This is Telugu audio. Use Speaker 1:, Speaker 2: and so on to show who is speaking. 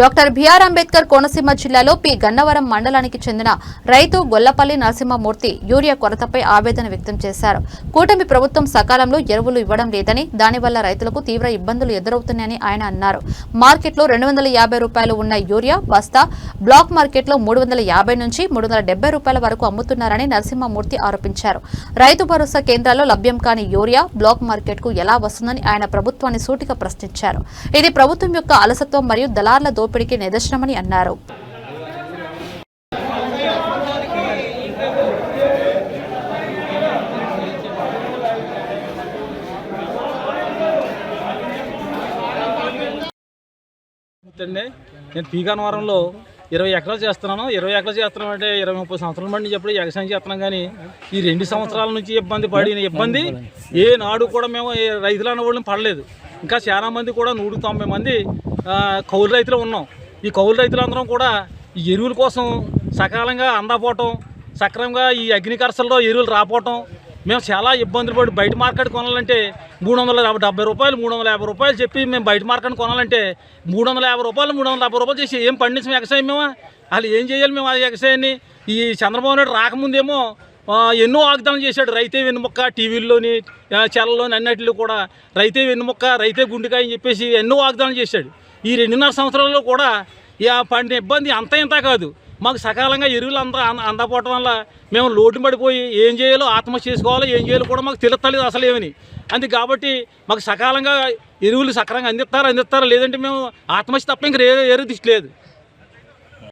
Speaker 1: డాక్టర్ బిఆర్ అంబేద్కర్ కోనసీమ జిల్లాలో పి గన్నవరం మండలానికి చెందిన రైతు గొల్లపల్లి నరసింహమూర్తి యూరియా కొరతపై ఆవేదన వ్యక్తం చేశారు. కూటమి ప్రభుత్వం సకాలంలో ఎరువులు ఇవ్వడం లేదని దానివల్ల రైతులకు తీవ్ర ఇబ్బందులు ఎదురవుతున్నాయని ఆయన అన్నారు. మార్కెట్లో రెండు వందల యాభై రూపాయలు ఉన్న యూరియా బస్తా బ్లాక్ మార్కెట్లో మూడు వందల యాభై నుంచి మూడు వందల డెబ్బై రూపాయల వరకు అమ్ముతున్నారని నరసింహమూర్తి ఆరోపించారు. రైతు భరోసా కేంద్రాల్లో లభ్యం కాని యూరియా బ్లాక్ మార్కెట్కు ఎలా వస్తుందని ఆయన ప్రభుత్వాన్ని సూటిగా ప్రశ్నించారు. ఇది ప్రభుత్వం యొక్క అలసత్వం మరియు దళార్ల దోపిడీకి నిదర్శనమని అన్నారు.
Speaker 2: అండి నేను పీకానవరంలో ఇరవై ఎకరాలు చేస్తున్నాను. ఇరవై ఎకరాలు చేస్తున్నాం అంటే ఇరవై ముప్పై సంవత్సరాల మంది చెప్పి వ్యవసాయం చేస్తున్నాం కానీ ఈ రెండు సంవత్సరాల నుంచి ఇబ్బంది పడిన ఇబ్బంది ఏ నాడు కూడా మేము ఏ రైతులు అన్న వాళ్ళని పడలేదు. ఇంకా చాలా మంది కూడా నూరు తొంభై మంది కౌలు రైతులు ఉన్నాం. ఈ కౌలు రైతులందరం కూడా ఈ ఎరువుల కోసం సకాలంగా అందపోవటం సక్రమంగా ఈ అగ్నికర్సల్లో ఎరువులు రాపోవటం మేము చాలా ఇబ్బందులు పడి బయట మార్కెట్ కొనాలంటే మూడు వందల డెబ్బై రూపాయలు మూడు వందల యాభై రూపాయలు చెప్పి మేము బయట మార్కెట్ కొనాలంటే మూడు వందల యాభై రూపాయలు మూడు వందల యాభై రూపాయలు చేసి ఏం పండించాం ఎగసాయం మేము? అసలు ఏం చేయాలి మేము ఆ ఎగసాయాన్ని ఈ చంద్రబాబు నాయుడు రాకముందేమో ఎన్నో వాగ్దానం చేశాడు. రైతే వెన్నుముక్క టీవీల్లోని చెలలోని అన్నిటిలో కూడా రైతే వెన్నుముక్క రైతే గుండెకాయ అని చెప్పేసి ఎన్నో వాగ్దానం చేశాడు. ఈ రెండున్నర సంవత్సరాల్లో కూడా ఈ పండిన ఇబ్బంది అంత ఇంత కాదు. మాకు సకాలంగా ఎరువులు అంతా అంద- వల్ల మేము లోటు పడిపోయి ఏం చేయాలో ఆత్మహత్య చేసుకోవాలో ఏం చేయాలో కూడా మాకు తెలుస్తలేదు అసలు ఏమని. అందుకు కాబట్టి మాకు సకాలంగా ఎరువులు సక్రంగా అందిస్తారా అందిస్తారా లేదంటే మేము ఆత్మహత్య తప్ప ఇంకా ఏ ఎరువు దిష్టి లేదు.